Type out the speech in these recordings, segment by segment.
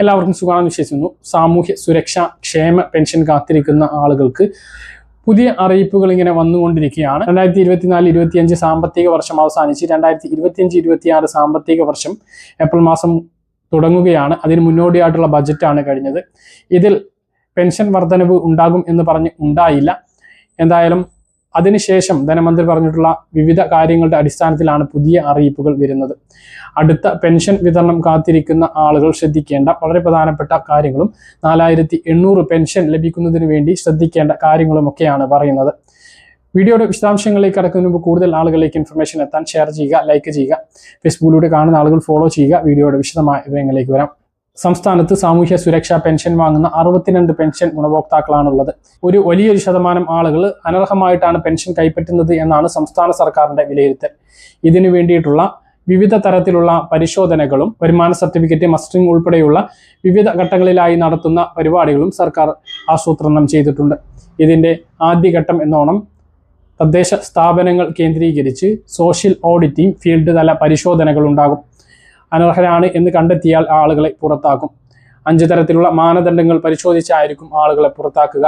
എല്ലാവർക്കും സുഖമാണെന്ന് വിശ്വസിക്കുന്നു. സാമൂഹ്യ സുരക്ഷ ക്ഷേമ പെൻഷൻ കാത്തിരിക്കുന്ന ആളുകൾക്ക് പുതിയ അറിയിപ്പുകൾ ഇങ്ങനെ വന്നുകൊണ്ടിരിക്കുകയാണ്. രണ്ടായിരത്തി ഇരുപത്തിനാല് ഇരുപത്തിയഞ്ച് സാമ്പത്തിക വർഷം അവസാനിച്ച് രണ്ടായിരത്തി ഇരുപത്തിയഞ്ച് ഇരുപത്തിയാറ് സാമ്പത്തിക വർഷം ഏപ്രിൽ മാസം തുടങ്ങുകയാണ്. അതിന് മുന്നോടിയായിട്ടുള്ള ബജറ്റാണ് കഴിഞ്ഞത്. ഇതിൽ പെൻഷൻ വർധനവ് ഉണ്ടാകും എന്ന് പറഞ്ഞ് ഉണ്ടായില്ല. എന്തായാലും അതിനുശേഷം ധനമന്ത്രി പറഞ്ഞിട്ടുള്ള വിവിധ കാര്യങ്ങളുടെ അടിസ്ഥാനത്തിലാണ് പുതിയ അറിയിപ്പുകൾ വരുന്നത്. അടുത്ത പെൻഷൻ വിതരണം കാത്തിരിക്കുന്ന ആളുകൾ ശ്രദ്ധിക്കേണ്ട വളരെ പ്രധാനപ്പെട്ട കാര്യങ്ങളും നാലായിരത്തി പെൻഷൻ ലഭിക്കുന്നതിന് വേണ്ടി ശ്രദ്ധിക്കേണ്ട കാര്യങ്ങളുമൊക്കെയാണ് പറയുന്നത്. വീഡിയോയുടെ വിശദാംശങ്ങളിലേക്ക് കടക്കുന്നതിന് മുമ്പ് കൂടുതൽ ആളുകളിലേക്ക് ഇൻഫർമേഷൻ എത്താൻ ഷെയർ ചെയ്യുക ലൈക്ക് ചെയ്യുക. ഫേസ്ബുക്കിലൂടെ കാണുന്ന ആളുകൾ ഫോളോ ചെയ്യുക വീഡിയോയുടെ വിശദമായ വിവരങ്ങളിലേക്ക് വരാം. സംസ്ഥാനത്ത് സാമൂഹ്യ സുരക്ഷാ പെൻഷൻ വാങ്ങുന്ന അറുപത്തിരണ്ട് പെൻഷൻ ഗുണഭോക്താക്കളാണുള്ളത്. ഒരു വലിയൊരു ശതമാനം ആളുകൾ അനർഹമായിട്ടാണ് പെൻഷൻ കൈപ്പറ്റുന്നത് എന്നാണ് സംസ്ഥാന സർക്കാരിന്റെ വിലയിരുത്തൽ. ഇതിനു വേണ്ടിയിട്ടുള്ള വിവിധ തരത്തിലുള്ള പരിശോധനകളും വരുമാന സർട്ടിഫിക്കറ്റ് മസ്റ്ററിംഗ് ഉൾപ്പെടെയുള്ള വിവിധ ഘട്ടങ്ങളിലായി നടത്തുന്ന പരിപാടികളും സർക്കാർ ആസൂത്രണം ചെയ്തിട്ടുണ്ട്. ഇതിന്റെ ആദ്യഘട്ടം എന്നോണം തദ്ദേശ സ്ഥാപനങ്ങൾ കേന്ദ്രീകരിച്ച് സോഷ്യൽ ഓഡിറ്റിംഗ് ഫീൽഡ് തല പരിശോധനകൾ ഉണ്ടാകും അനർഹരാണ് എന്ന് കണ്ടെത്തിയാൽ ആളുകളെ പുറത്താക്കും. അഞ്ച് തരത്തിലുള്ള മാനദണ്ഡങ്ങൾ പരിശോധിച്ചായിരിക്കും ആളുകളെ പുറത്താക്കുക.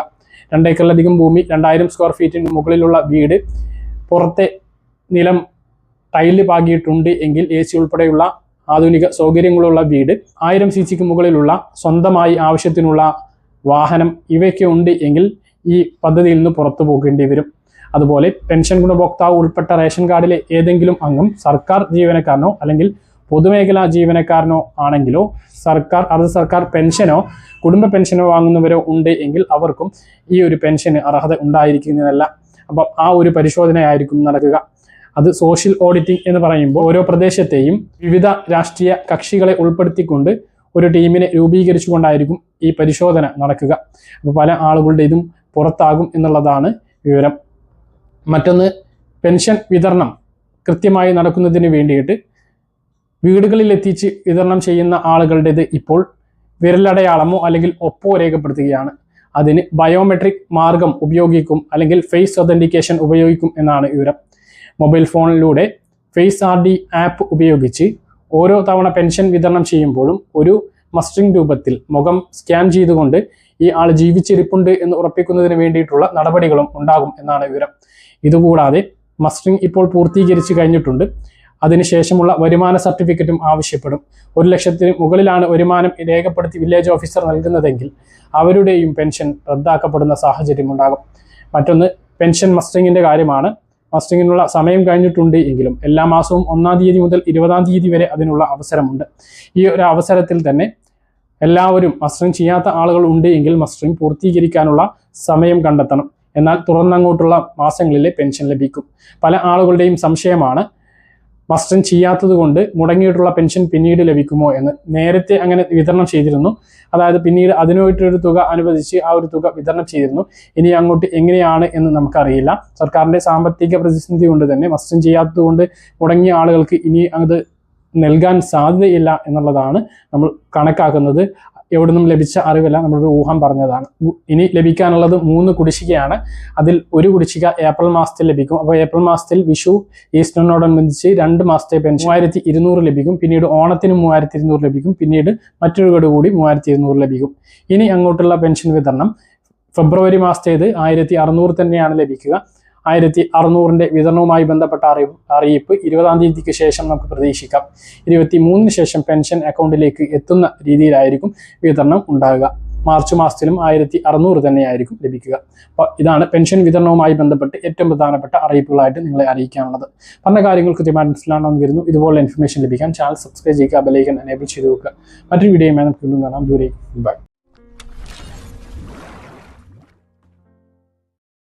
രണ്ടേക്കറിലധികം ഭൂമി രണ്ടായിരം സ്ക്വയർ ഫീറ്റിന് മുകളിലുള്ള വീട് പുറത്തെ നിലം ടൈൽ പാകിയിട്ടുണ്ട് എങ്കിൽ എ സി ഉൾപ്പെടെയുള്ള ആധുനിക സൗകര്യങ്ങളുള്ള വീട് ആയിരം സി സിക്ക് മുകളിലുള്ള സ്വന്തമായി ആവശ്യത്തിനുള്ള വാഹനം ഇവയൊക്കെ ഉണ്ട് എങ്കിൽ ഈ പദ്ധതിയിൽ നിന്ന് പുറത്തു പോകേണ്ടി വരും. അതുപോലെ പെൻഷൻ ഗുണഭോക്താവ് ഉൾപ്പെട്ട റേഷൻ കാർഡിലെ ഏതെങ്കിലും അംഗം സർക്കാർ ജീവനക്കാരനോ അല്ലെങ്കിൽ പൊതുമേഖലാ ജീവനക്കാരനോ ആണെങ്കിലോ സർക്കാർ അർദ്ധ സർക്കാർ പെൻഷനോ കുടുംബ പെൻഷനോ വാങ്ങുന്നവരോ ഉണ്ട് എങ്കിൽ അവർക്കും ഈ ഒരു പെൻഷന് അർഹത ഉണ്ടായിരിക്കുന്നതല്ല. അപ്പം ആ ഒരു പരിശോധനയായിരിക്കും നടക്കുക. അത് സോഷ്യൽ ഓഡിറ്റിംഗ് എന്ന് പറയുമ്പോൾ ഓരോ പ്രദേശത്തെയും വിവിധ രാഷ്ട്രീയ കക്ഷികളെ ഉൾപ്പെടുത്തിക്കൊണ്ട് ഒരു ടീമിനെ രൂപീകരിച്ചുകൊണ്ടായിരിക്കും ഈ പരിശോധന നടക്കുക. അപ്പോൾ പല ആളുകളുടെ ഇതും പുറത്താകും എന്നുള്ളതാണ് വിവരം. മറ്റൊന്ന് പെൻഷൻ വിതരണം കൃത്യമായി നടക്കുന്നതിന് വേണ്ടിയിട്ട് വീടുകളിൽ എത്തിച്ച് വിതരണം ചെയ്യുന്ന ആളുകളുടേത് ഇപ്പോൾ വിരലടയാളമോ അല്ലെങ്കിൽ ഒപ്പോ രേഖപ്പെടുത്തുകയാണ്. അതിന് ബയോമെട്രിക് മാർഗം ഉപയോഗിക്കും അല്ലെങ്കിൽ ഫേസ് ഒതന്റിക്കേഷൻ ഉപയോഗിക്കും എന്നാണ് വിവരം. മൊബൈൽ ഫോണിലൂടെ ഫേസ് ആർ ഡി ആപ്പ് ഉപയോഗിച്ച് ഓരോ തവണ പെൻഷൻ വിതരണം ചെയ്യുമ്പോഴും ഒരു മസ്റ്ററിംഗ് രൂപത്തിൽ മുഖം സ്കാൻ ചെയ്തുകൊണ്ട് ഈ ആൾ ജീവിച്ചിരിപ്പുണ്ട് എന്ന് ഉറപ്പിക്കുന്നതിന് വേണ്ടിയിട്ടുള്ള നടപടികളും ഉണ്ടാകും എന്നാണ് വിവരം. ഇതുകൂടാതെ മസ്റ്ററിംഗ് ഇപ്പോൾ പൂർത്തീകരിച്ചു കഴിഞ്ഞിട്ടുണ്ട്. അതിനുശേഷമുള്ള വരുമാന സർട്ടിഫിക്കറ്റും ആവശ്യപ്പെടും. ഒരു ലക്ഷത്തിന് മുകളിലാണ് വരുമാനം രേഖപ്പെടുത്തി വില്ലേജ് ഓഫീസർ നൽകുന്നതെങ്കിൽ അവരുടെയും പെൻഷൻ റദ്ദാക്കപ്പെടുന്ന സാഹചര്യം ഉണ്ടാകും. മറ്റൊന്ന് പെൻഷൻ മസ്റ്ററിങ്ങിന്റെ കാര്യമാണ്. മസ്റ്ററിങ്ങിനുള്ള സമയം കഴിഞ്ഞിട്ടുണ്ട് എങ്കിലും എല്ലാ മാസവും ഒന്നാം തീയതി മുതൽ ഇരുപതാം തീയതി വരെ അതിനുള്ള അവസരമുണ്ട്. ഈ ഒരു അവസരത്തിൽ തന്നെ എല്ലാവരും മസ്റ്ററിങ് ചെയ്യാത്ത ആളുകൾ ഉണ്ട് എങ്കിൽ മസ്റ്ററിങ് പൂർത്തീകരിക്കാനുള്ള സമയം കണ്ടെത്തണം. എന്നാൽ തുടർന്നങ്ങോട്ടുള്ള മാസങ്ങളിലെ പെൻഷൻ ലഭിക്കും. പല ആളുകളുടെയും സംശയമാണ് മസ്റ്ററിങ് ചെയ്യാത്തത് കൊണ്ട് മുടങ്ങിയിട്ടുള്ള പെൻഷൻ പിന്നീട് ലഭിക്കുമോ എന്ന് നേരത്തെ അങ്ങനെ വിതരണം ചെയ്തിരുന്നു. അതായത് പിന്നീട് അതിനായിട്ടൊരു തുക അനുവദിച്ച് ആ ഒരു തുക വിതരണം ചെയ്തിരുന്നു. ഇനി അങ്ങോട്ട് എങ്ങനെയാണ് എന്ന് നമുക്കറിയില്ല. സർക്കാരിന്റെ സാമ്പത്തിക പ്രതിസന്ധി കൊണ്ട് തന്നെ മസ്റ്റൻ ചെയ്യാത്തത് കൊണ്ട് മുടങ്ങിയ ആളുകൾക്ക് ഇനി അത് നൽകാൻ സാധ്യതയില്ല എന്നുള്ളതാണ് നമ്മൾ കണക്കാക്കുന്നത്. എവിടെ നിന്നും ലഭിച്ച അറിവല്ല നമ്മളൊരു ഊഹം പറഞ്ഞതാണ്. ഇനി ലഭിക്കാനുള്ളത് മൂന്ന് കുടിശ്ശികയാണ്. അതിൽ ഒരു കുടിശ്ശിക ഏപ്രിൽ മാസത്തിൽ ലഭിക്കും. അപ്പോൾ ഏപ്രിൽ മാസത്തിൽ വിഷു ഈസ്റ്ററിനോടനുബന്ധിച്ച് രണ്ട് മാസത്തെ പെൻഷൻ മൂവായിരത്തി ഇരുന്നൂറ് ലഭിക്കും. പിന്നീട് ഓണത്തിന് മൂവായിരത്തി ഇരുന്നൂറ് ലഭിക്കും. പിന്നീട് മറ്റൊരു ഗഡു കൂടി മൂവായിരത്തി ഇരുന്നൂറ് ലഭിക്കും. ഇനി അങ്ങോട്ടുള്ള പെൻഷൻ വിതരണം ഫെബ്രുവരി മാസത്തേത് ആയിരത്തി അറുന്നൂറ് തന്നെയാണ് ലഭിക്കുക. ആയിരത്തി അറുന്നൂറിന്റെ വിതരണവുമായി ബന്ധപ്പെട്ട അറിയിപ്പ് അറിയിപ്പ് ഇരുപതാം തീയതിക്ക് ശേഷം നമുക്ക് പ്രതീക്ഷിക്കാം. ഇരുപത്തി മൂന്നിന് ശേഷം പെൻഷൻ അക്കൗണ്ടിലേക്ക് എത്തുന്ന രീതിയിലായിരിക്കും വിതരണം ഉണ്ടാകുക. മാർച്ച് മാസത്തിലും ആയിരത്തി അറുന്നൂറ് തന്നെയായിരിക്കും ലഭിക്കുക. അപ്പോൾ ഇതാണ് പെൻഷൻ വിതരണവുമായി ബന്ധപ്പെട്ട് ഏറ്റവും പ്രധാനപ്പെട്ട അറിയിപ്പുകളായിട്ട് നിങ്ങളെ അറിയിക്കാനുള്ളത്. പറഞ്ഞ കാര്യങ്ങൾ കൃത്യമായി മനസ്സിലാണെന്ന് വരുന്നു. ഇൻഫർമേഷൻ ലഭിക്കാൻ ചാനൽ സബ്സ്ക്രൈബ് ചെയ്യുക ബെലൈക്കൻ എനേബിൾ ചെയ്ത് വെക്കുക. മറ്റൊരു വീഡിയോയുമായി നമുക്ക് വീണ്ടും കാണാം. ദൂരേക്ക് ബൈ